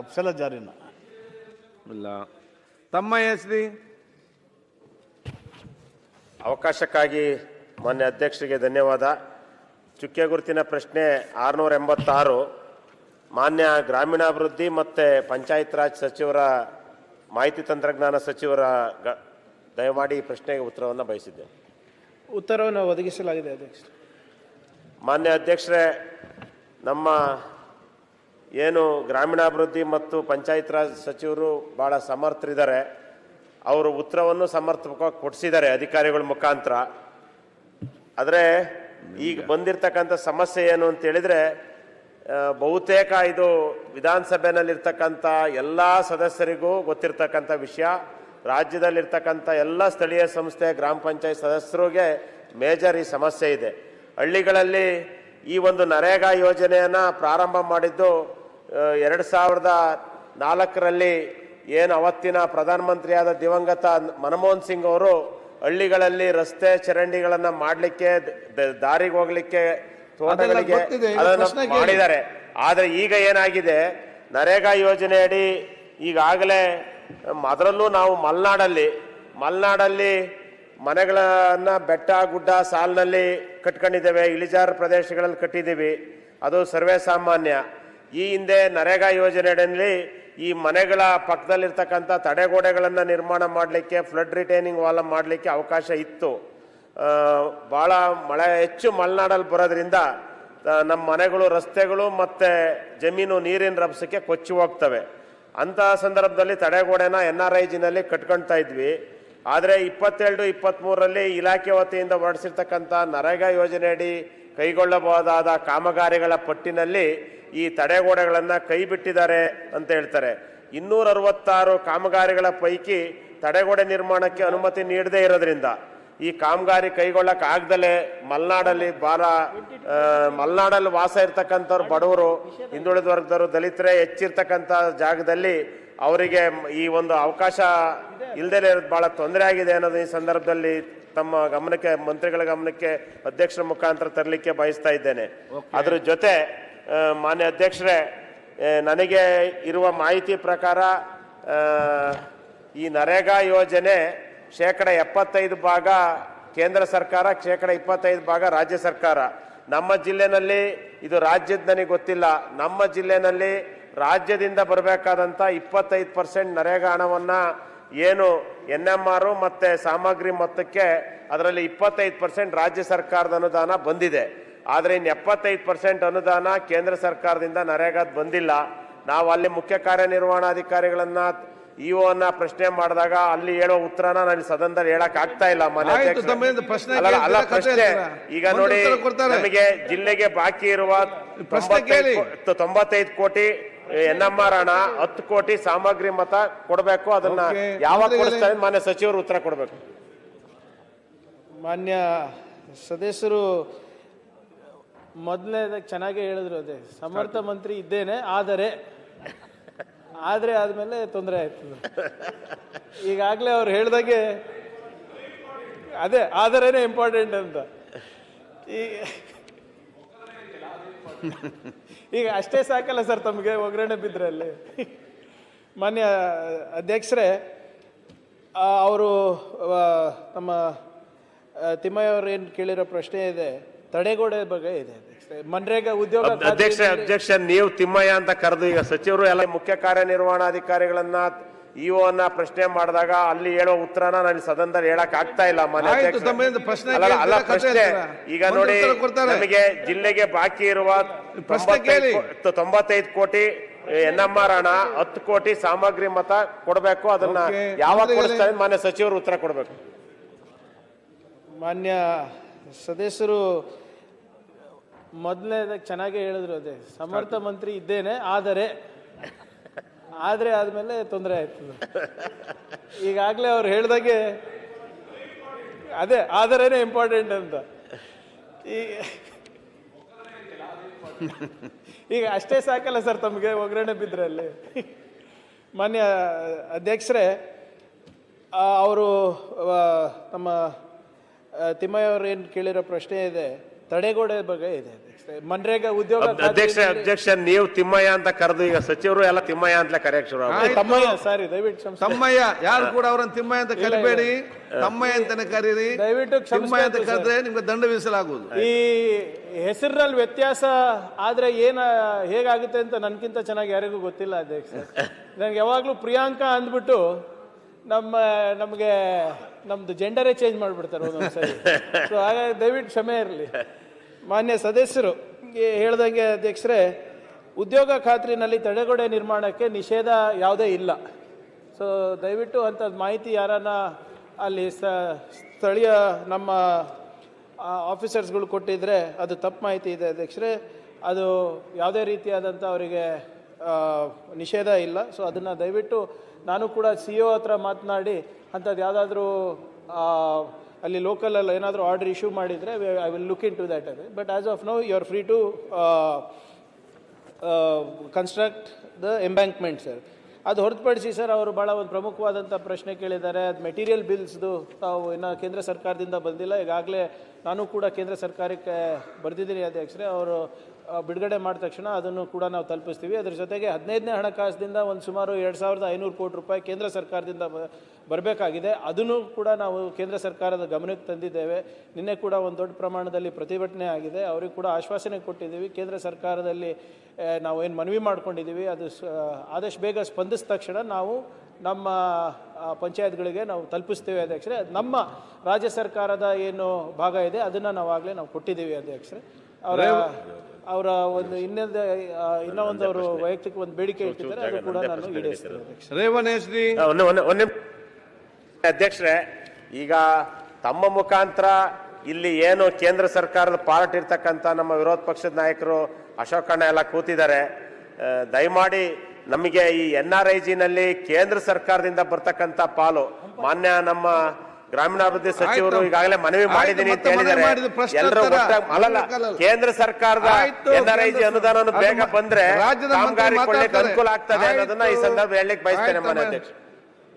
ತಪ್ಪಿಸಲ್ಲ ಜಾರಿನ. ಇಲ್ಲ. ತಮ್ಮ S D ಅವಕಾಶಕ್ಕಾಗಿ ಮಾನ್ಯ ಅಧ್ಯಕ್ಷರಿಗೆ ಧನ್ಯವಾದ. ಚುಕ್ಕೆ ಗುರುತಿನ ಪ್ರಶ್ನೆ ಆರುನೂರ ಎಂಬತ್ತಾರು ಮಾನ್ಯ ಗ್ರಾಮೀಣಾಭಿವೃದ್ಧಿ ಮತ್ತು ಪಂಚಾಯತ್ ರಾಜ್ ಸಚಿವರ ಮಾಹಿತಿ ತಂತ್ರಜ್ಞಾನ ಸಚಿವರ ಗ ದಯಮಾಡಿ ಈ ಪ್ರಶ್ನೆಗೆ ಉತ್ತರವನ್ನು ಬಯಸಿದ್ದೆ. ಉತ್ತರವನ್ನು ಒದಗಿಸಲಾಗಿದೆ ಅಧ್ಯಕ್ಷ ಮಾನ್ಯ ಅಧ್ಯಕ್ಷರೇ ನಮ್ಮ ಏನು ಗ್ರಾಮೀಣಾಭಿವೃದ್ಧಿ ಮತ್ತು ಪಂಚಾಯತ್ ರಾಜ್ ಸಚಿವರು ಭಾಳ ಸಮರ್ಥರಿದ್ದಾರೆ. ಅವರು ಉತ್ತರವನ್ನು ಸಮರ್ಥವಾಗಿ ಕೊಡಿಸಿದ್ದಾರೆ ಅಧಿಕಾರಿಗಳ ಮುಖಾಂತರ. ಆದರೆ ಈಗ ಬಂದಿರತಕ್ಕಂಥ ಸಮಸ್ಯೆ ಏನು ಅಂತ ಹೇಳಿದ್ರೆ ಬಹುತೇಕ ಇದು ವಿಧಾನಸಭೆಯಲ್ಲಿರ್ತಕ್ಕಂಥ ಎಲ್ಲ ಸದಸ್ಯರಿಗೂ ಗೊತ್ತಿರ್ತಕ್ಕಂಥ ವಿಷಯ. ರಾಜ್ಯದಲ್ಲಿರ್ತಕ್ಕಂಥ ಎಲ್ಲ ಸ್ಥಳೀಯ ಸಂಸ್ಥೆ, ಗ್ರಾಮ ಪಂಚಾಯತ್ ಸದಸ್ಯರಿಗೆ ಮೇಜರ್ ಈ ಸಮಸ್ಯೆ ಇದೆ. ಹಳ್ಳಿಗಳಲ್ಲಿ ಈ ಒಂದು ನರೇಗಾ ಯೋಜನೆಯನ್ನು ಪ್ರಾರಂಭ ಮಾಡಿದ್ದು ಎರಡು ಸಾವಿರದ ನಾಲ್ಕರಲ್ಲಿ ಏನು ಅವತ್ತಿನ ಪ್ರಧಾನಮಂತ್ರಿಯಾದ ದಿವಂಗತ ಮನಮೋಹನ್ ಸಿಂಗ್ ಅವರು ಹಳ್ಳಿಗಳಲ್ಲಿ ರಸ್ತೆ ಚರಂಡಿಗಳನ್ನು ಮಾಡಲಿಕ್ಕೆ ದಾರಿಗೆ ಹೋಗ್ಲಿಕ್ಕೆ ತೋಟಗಳಿಗೆ ಅದನ್ನು ಮಾಡಿದ್ದಾರೆ. ಆದರೆ ಈಗ ಏನಾಗಿದೆ? ನರೇಗಾ ಯೋಜನೆಯಡಿ ಈಗಾಗಲೇ ಅದರಲ್ಲೂ ನಾವು ಮಲೆನಾಡಲ್ಲಿ ಮಲೆನಾಡಲ್ಲಿ ಮನೆಗಳನ್ನು ಬೆಟ್ಟ ಗುಡ್ಡ ಸಾಲಿನಲ್ಲಿ ಕಟ್ಕೊಂಡಿದ್ದೇವೆ. ಇಳಿಜಾರು ಪ್ರದೇಶಗಳಲ್ಲಿ ಕಟ್ಟಿದ್ದೀವಿ. ಅದು ಸರ್ವೇ ಸಾಮಾನ್ಯ. ಈ ಹಿಂದೆ ನರೇಗಾ ಯೋಜನೆಯಲ್ಲಿ ಈ ಮನೆಗಳ ಪಕ್ಕದಲ್ಲಿರ್ತಕ್ಕಂಥ ತಡೆಗೋಡೆಗಳನ್ನು ನಿರ್ಮಾಣ ಮಾಡಲಿಕ್ಕೆ ಫ್ಲಡ್ ರಿಟೈನಿಂಗ್ ವಾಲ್ ಮಾಡಲಿಕ್ಕೆ ಅವಕಾಶ ಇತ್ತು. ಭಾಳ ಮಳೆ, ಹೆಚ್ಚು ಮಲೆನಾಡಲ್ಲಿ ಬರೋದ್ರಿಂದ ನಮ್ಮ ಮನೆಗಳು, ರಸ್ತೆಗಳು ಮತ್ತು ಜಮೀನು, ನೀರಿನ ರಭಸಕ್ಕೆ ಕೊಚ್ಚಿ ಹೋಗ್ತವೆ. ಅಂತಹ ಸಂದರ್ಭದಲ್ಲಿ ತಡೆಗೋಡೆನ ಎನ್ ಆರ್ ಐ ಜಿನಲ್ಲಿ ಕಟ್ಕೊಳ್ತಾ ಇದ್ವಿ. ಆದರೆ ಇಪ್ಪತ್ತೆರಡು ಇಪ್ಪತ್ತ್ಮೂರರಲ್ಲಿ ಇಲಾಖೆ ವತಿಯಿಂದ ಹೊರಡಿಸಿರ್ತಕ್ಕಂಥ ನರೇಗಾ ಯೋಜನೆಯಡಿ ಕೈಗೊಳ್ಳಬಹುದಾದ ಕಾಮಗಾರಿಗಳ ಪಟ್ಟಿನಲ್ಲಿ ಈ ತಡೆಗೋಡೆಗಳನ್ನು ಕೈ ಬಿಟ್ಟಿದ್ದಾರೆ ಅಂತ ಹೇಳ್ತಾರೆ. ಇನ್ನೂರ ಅರವತ್ತಾರು ಕಾಮಗಾರಿಗಳ ಪೈಕಿ ತಡೆಗೋಡೆ ನಿರ್ಮಾಣಕ್ಕೆ ಅನುಮತಿ ನೀಡದೇ ಇರೋದ್ರಿಂದ ಈ ಕಾಮಗಾರಿ ಕೈಗೊಳ್ಳಕ್ಕೆ ಆಗ್ದಲೇ ಮಲೆನಾಡಲ್ಲಿ ಭಾಳ ಮಲ್ನಾಡಲ್ಲಿ ವಾಸ ಇರ್ತಕ್ಕಂಥವ್ರು ಬಡವರು ಹಿಂದುಳಿದ ವರ್ಗದವರು ದಲಿತರೇ ಹೆಚ್ಚಿರ್ತಕ್ಕಂಥ ಜಾಗದಲ್ಲಿ ಅವರಿಗೆ ಈ ಒಂದು ಅವಕಾಶ ಇಲ್ಲದೇ ಇರೋದು ಭಾಳ ತೊಂದರೆ ಆಗಿದೆ ಅನ್ನೋದು ಈ ಸಂದರ್ಭದಲ್ಲಿ ತಮ್ಮ ಗಮನಕ್ಕೆ ಮಂತ್ರಿಗಳ ಗಮನಕ್ಕೆ ಅಧ್ಯಕ್ಷರ ಮುಖಾಂತರ ತರಲಿಕ್ಕೆ ಬಯಸ್ತಾ ಇದ್ದೇನೆ. ಅದ್ರ ಜೊತೆ ಮಾನ್ಯ ಅಧ್ಯಕ್ಷರೇ ನನಗೆ ಇರುವ ಮಾಹಿತಿ ಪ್ರಕಾರ ಈ ನರೇಗಾ ಯೋಜನೆ ಶೇಕಡ ಎಪ್ಪತ್ತೈದು ಭಾಗ ಕೇಂದ್ರ ಸರ್ಕಾರ, ಶೇಕಡ ಇಪ್ಪತ್ತೈದು ಭಾಗ ರಾಜ್ಯ ಸರ್ಕಾರ. ನಮ್ಮ ಜಿಲ್ಲೆನಲ್ಲಿ ಇದು ರಾಜ್ಯದ ನನಗೆ ಗೊತ್ತಿಲ್ಲ. ನಮ್ಮ ಜಿಲ್ಲೆನಲ್ಲಿ ರಾಜ್ಯದಿಂದ ಬರಬೇಕಾದಂಥ ಇಪ್ಪತ್ತೈದು ಪರ್ಸೆಂಟ್ ನರೇಗಾ ಹಣವನ್ನು ಏನು ಎನ್ ಎಂ ಆರು ಮತ್ತು ಸಾಮಗ್ರಿ ಮೊತ್ತಕ್ಕೆ ಅದರಲ್ಲಿ ಇಪ್ಪತ್ತೈದು ಪರ್ಸೆಂಟ್ ರಾಜ್ಯ ಸರ್ಕಾರದ ಅನುದಾನ ಬಂದಿದೆ. ಆದರೆ ಇನ್ನು ಎಪ್ಪತ್ತೈದು ಪರ್ಸೆಂಟ್ ಅನುದಾನ ಕೇಂದ್ರ ಸರ್ಕಾರದಿಂದ ನರೇಗಾದ ಬಂದಿಲ್ಲ. ನಾವು ಅಲ್ಲಿ ಮುಖ್ಯ ಕಾರ್ಯನಿರ್ವಹಣಾಧಿಕಾರಿಗಳನ್ನ ಇಒನ ಪ್ರಶ್ನೆ ಮಾಡಿದಾಗ ಅಲ್ಲಿ ಹೇಳೋ ಉತ್ತರನ ನನಗೆ ಸದನದಲ್ಲಿ ಹೇಳಕ್ ಆಗ್ತಾ ಇಲ್ಲ ಮನೆ ಅಲ್ಲ, ಪ್ರಶ್ನೆ. ಈಗ ನೋಡಿ ನಮಗೆ ಜಿಲ್ಲೆಗೆ ಬಾಕಿ ಇರುವ ಪ್ರಶ್ನೆ ತೊಂಬತ್ತೈದು ಕೋಟಿ ಎನ್ ಎಂ ಆರ್ ಹಣ ಹತ್ತು ಕೋಟಿ ಸಾಮಗ್ರಿ ಮತ ಕೊಡಬೇಕು ಅದನ್ನ. ಯಾವಾಗ. ಕೊಡಿಸ್ತಾರೆ ಮಾನ್ಯ ಸಚಿವರು ಉತ್ತರ ಕೊಡಬೇಕು. ಮಾನ್ಯ ಸದಸ್ಯರು ಮೊದಲನೇದಾಗಿ ಚೆನ್ನಾಗೇ ಹೇಳಿದ್ರು ಅದೇ. ಸಮರ್ಥ ಮಂತ್ರಿ ಇದ್ದೇನೆ ಆದರೆ ಆದರೆ ಆದಮೇಲೆ ತೊಂದರೆ ಆಯ್ತು. ಈಗಾಗಲೇ ಅವ್ರು ಹೇಳ್ದಾಗೆ ಅದೇ ಆದರೇನೆ ಇಂಪಾರ್ಟೆಂಟ್ ಅಂತ. ಈ ಈಗ ಅಷ್ಟೇ ಸಾಕಲ್ಲ ಸರ್ ತಮಗೆ ಒಗ್ಗರಣೆ ಬಿದ್ದರೆ ಅಲ್ಲಿ. ಮಾನ್ಯ ಅಧ್ಯಕ್ಷರೇ ಅವರು ನಮ್ಮ ತಿಮ್ಮಯ್ಯವ್ರು ಏನು ಕೇಳಿರೋ ಪ್ರಶ್ನೆ ಇದೆ. ತಡೆಗೋಡೆ ಬಗ್ಗೆ ಇದೆ. ಮನ್ರೇಗಾ ಉದ್ಯೋಗ ಅಧ್ಯಕ್ಷ ಅಧ್ಯಕ್ಷ ನೀವು ತಿಮ್ಮಯ್ಯ ಅಂತ ಕರೆದು ಈಗ ಸಚಿವರು ಎಲ್ಲ ಮುಖ್ಯ ಕಾರ್ಯನಿರ್ವಹಣಾಧಿಕಾರಿಗಳನ್ನ ಇಒನ ಪ್ರಶ್ನೆ ಮಾಡಿದಾಗ ಅಲ್ಲಿ ಹೇಳೋ ಉತ್ತರನ ನನಗೆ ಸದನದಲ್ಲಿ ಹೇಳಕ್ ಆಗ್ತಾ ಇಲ್ಲ ಅಲ್ಲ, ಪ್ರಶ್ನೆ ಈಗ ನೋಡಿ ನಮಗೆ ಜಿಲ್ಲೆಗೆ ಬಾಕಿ ಇರುವ. ತೊಂಬತ್ತೈದು ಕೋಟಿ ಎನ್ ಎಂ ಆರ್ ಹಣ ಹತ್ತು ಕೋಟಿ ಸಾಮಗ್ರಿ ಮತ ಕೊಡಬೇಕು ಅದನ್ನ. ಯಾವಾಗ. ಕೊಡಿಸ್ತಾರೆ ಮಾನ್ಯ ಸಚಿವರು ಉತ್ತರ ಕೊಡಬೇಕು ಮಾನ್ಯ ಸದಸ್ಯರು ಮೊದಲನೇದಾಗಿ ಚೆನ್ನಾಗೇ ಹೇಳಿದ್ರು ಅದೇ. ಸಮರ್ಥ ಮಂತ್ರಿ ಇದ್ದೇನೆ ಆದರೆ ಆದರೆ ಆದಮೇಲೆ ತೊಂದರೆ ಆಯ್ತು. ಈಗಾಗಲೇ ಅವ್ರು ಹೇಳ್ದಾಗೆ ಅದೇ ಆದರೇನೆ ಇಂಪಾರ್ಟೆಂಟ್ ಅಂತ. ಈ ಈಗ ಅಷ್ಟೇ ಸಾಕಲ್ಲ ಸರ್ ತಮಗೆ ಒಗ್ಗರಣೆ ಬಿದ್ದರೆ ಅಲ್ಲಿ. ಮಾನ್ಯ ಅಧ್ಯಕ್ಷರೇ ಅವರು ನಮ್ಮ ತಿಮ್ಮಯ್ಯವ್ರು ಏನು ಕೇಳಿರೋ ಪ್ರಶ್ನೆ ಇದೆ. ತಡೆಗೋಡೆ ಬಗ್ಗೆ ಇದೆ. ಮನ್ರೇಗಾ ಉದ್ಯೋಗ ಅಧ್ಯಕ್ಷ ಅಧ್ಯಕ್ಷ ಅಬ್ಜೆಕ್ಷನ್ ನೀವು ತಿಮ್ಮಯ್ಯ ಅಂತ ಕರೆದು ಈಗ ಸಚಿವರು ಎಲ್ಲ ತಿಮ್ಮಯ್ಯ ಅಂತಲೇ ಕರೆಯಕ್ ಶುರು ತಮ್ಮಯ್ಯ ಸಾರಿ ದಯವಿಟ್ಟು ಕ್ಷಮಿಸಿ. ತಮ್ಮಯ್ಯ ಯಾರು ಕೂಡ ಅವರನ್ನು ತಿಮ್ಮಯ್ಯ ಅಂತ ಕರಿಬೇಡಿ. ತಮ್ಮಯ್ಯ ಅಂತಾನೆ ಕರೀರಿ. ದಯವಿಟ್ಟು ತಿಮ್ಮಯ್ಯ ಅಂತ. ಕರೆದ್ರೆ ನಿಮ್ಗೆ ದಂಡ ವಿಧಿಸಲಾಗುವುದು. ಈ ಹೆಸರಿನಲ್ಲಿ ವ್ಯತ್ಯಾಸ ಆದ್ರೆ ಏನ ಹೇಗಾಗುತ್ತೆ ಅಂತ ನನ್ಗಿಂತ ಚೆನ್ನಾಗಿ ಯಾರಿಗೂ ಗೊತ್ತಿಲ್ಲ ಅಧ್ಯಕ್ಷ. ನನಗೆ ಯಾವಾಗಲೂ ಪ್ರಿಯಾಂಕಾ ಅಂದ್ಬಿಟ್ಟು ನಮ್ಮ ನಮಗೆ ನಮ್ದು ಜೆಂಡರೇ ಚೇಂಜ್ ಮಾಡ್ಬಿಡ್ತಾರೆ ಒಂದೊಂದ್ಸರಿ. ಸೊ ಹಾಗಾಗಿ ದಯವಿಟ್ಟು ಕ್ಷಮೆ ಇರಲಿ. ಮಾನ್ಯ ಸದಸ್ಯರು ಹೇಳ್ದಂಗೆ ಅಧ್ಯಕ್ಷರೇ, ಉದ್ಯೋಗ ಖಾತ್ರಿನಲ್ಲಿ ತಡೆಗೋಡೆ ನಿರ್ಮಾಣಕ್ಕೆ ನಿಷೇಧ ಯಾವುದೇ ಇಲ್ಲ. ಸೊ ದಯವಿಟ್ಟು ಅಂಥದ್ದು ಮಾಹಿತಿ ಯಾರನ್ನ ಅಲ್ಲಿ ಸ್ಥಳೀಯ ನಮ್ಮ ಆಫೀಸರ್ಸ್ಗಳು ಕೊಟ್ಟಿದ್ರೆ ಅದು ತಪ್ಪು ಮಾಹಿತಿ ಇದೆ ಅಧ್ಯಕ್ಷರೇ. ಅದು ಯಾವುದೇ ರೀತಿಯಾದಂಥ ಅವರಿಗೆ ನಿಷೇಧ ಇಲ್ಲ. ಸೊ ಅದನ್ನು ದಯವಿಟ್ಟು ನಾನು ಕೂಡ ಸಿ ಒ ಹತ್ರ ಮಾತನಾಡಿ ಅಂಥದ್ದು ಯಾವುದಾದ್ರೂ ಅಲ್ಲಿ ಲೋಕಲಲ್ಲಿ ಏನಾದರೂ ಆರ್ಡರ್ ಇಶ್ಯೂ ಮಾಡಿದರೆ I will look into that ಅದೇ. But as of now you are free to construct the embankment sir ಅದು ಹೊರತುಪಡಿಸಿ ಸರ್ ಅವರು ಭಾಳ ಒಂದು ಪ್ರಮುಖವಾದಂಥ ಪ್ರಶ್ನೆ ಕೇಳಿದ್ದಾರೆ. ಅದು ಮೆಟೀರಿಯಲ್ ಬಿಲ್ಸ್ದು ತಾವು ಇನ್ನು ಕೇಂದ್ರ ಸರ್ಕಾರದಿಂದ ಬಂದಿಲ್ಲ. ಈಗಾಗಲೇ ನಾನು ಕೂಡ ಕೇಂದ್ರ ಸರ್ಕಾರಕ್ಕೆ ಬರೆದಿದ್ದೀನಿ ಅಧ್ಯಕ್ಷರೇ. ಅವರು ಬಿಡುಗಡೆ ಮಾಡಿದ ತಕ್ಷಣ ಅದನ್ನು ಕೂಡ ನಾವು ತಲುಪಿಸ್ತೀವಿ. ಅದರ ಜೊತೆಗೆ ಹದಿನೈದನೇ ಹಣಕಾಸಿನಿಂದ ಒಂದು ಸುಮಾರು ಎರಡು ಸಾವಿರದ ಐನೂರು ಕೋಟಿ ರೂಪಾಯಿ ಕೇಂದ್ರ ಸರ್ಕಾರದಿಂದ ಬರಬೇಕಾಗಿದೆ. ಅದನ್ನು ಕೂಡ ನಾವು ಕೇಂದ್ರ ಸರ್ಕಾರದ ಗಮನಕ್ಕೆ ತಂದಿದ್ದೇವೆ. ನಿನ್ನೆ ಕೂಡ ಒಂದು ದೊಡ್ಡ ಪ್ರಮಾಣದಲ್ಲಿ ಪ್ರತಿಭಟನೆ ಆಗಿದೆ. ಅವರಿಗೆ ಕೂಡ ಆಶ್ವಾಸನೆ ಕೊಟ್ಟಿದ್ದೀವಿ. ಕೇಂದ್ರ ಸರ್ಕಾರದಲ್ಲಿ ನಾವು ಏನು ಮನವಿ ಮಾಡ್ಕೊಂಡಿದ್ದೀವಿ, ಅದು ಆದಷ್ಟು ಬೇಗ ಸ್ಪಂದಿಸಿದ ತಕ್ಷಣ ನಾವು ನಮ್ಮ ಪಂಚಾಯತ್ಗಳಿಗೆ ನಾವು ತಲುಪಿಸ್ತೇವೆ ಅಧ್ಯಕ್ಷರೇ. ನಮ್ಮ ರಾಜ್ಯ ಸರ್ಕಾರದ ಏನು ಭಾಗ ಇದೆ, ಅದನ್ನು ಆಗಲೇ ನಾವು ಕೊಟ್ಟಿದ್ದೀವಿ ಅಧ್ಯಕ್ಷರೇ. ಅವರ ಅವರ ಒಂದು ಇನ್ನೊಂದು ಆ, ಇನ್ನೂ ಒಂದು ಅವರು ವೈಯಕ್ತಿಕ ಒಂದು ಬೇಡಿಕೆ ಇಟ್ಟಿದ್ದಾರೆ ಅದು ಕೂಡ ನಾನು ಈಡೇರಿಸ್ತೇನೆ. ಅಧ್ಯಕ್ಷರೇ ಈಗ ತಮ್ಮ ಮುಖಾಂತರ ಇಲ್ಲಿ ಏನು ಕೇಂದ್ರ ಸರ್ಕಾರದ ಪಾರ್ಟ್ ಇರ್ತಕ್ಕಂಥ ನಮ್ಮ ವಿರೋಧ ಪಕ್ಷದ ನಾಯಕರು ಅಶೋಕಣ್ಣ ಎಲ್ಲ ಕೂತಿದ್ದಾರೆ. ದಯಮಾಡಿ ನಮಗೆ ಈ ಎನ್ ಆರ್ ಐ ಜಿನಲ್ಲಿ ಕೇಂದ್ರ ಸರ್ಕಾರದಿಂದ ಬರ್ತಕ್ಕಂಥ ಪಾಲು ಮಾನ್ಯ ನಮ್ಮ ಗ್ರಾಮೀಣಾಭಿವೃದ್ಧಿ ಸಚಿವರು. ಈಗಾಗಲೇ ಮನವಿ ಮಾಡಿದ್ದೀನಿ ಅಂತ ಹೇಳಿದ್ದಾರೆ ಎಲ್ಲರೂ. ಅಲ್ಲಲ್ಲ. ಕೇಂದ್ರ ಸರ್ಕಾರದ ಆಯ್ತು, ಎನ್ ಆರ್ ಐ ಜಿ ಕೇಂದ್ರ ಅನುದಾನ ಬೇಗ ಬಂದ್ರೆ ಕಾಮಗಾರಿ ಅನುಕೂಲ ಆಗ್ತದೆ ಅನ್ನೋದನ್ನ ಈ. ಸಂದರ್ಭ ಹೇಳಲಿಕ್ಕೆ ಬಯಸ್ತೇನೆ ಮನೆ ಮಾನ್ಯ ಅಧ್ಯಕ್ಷ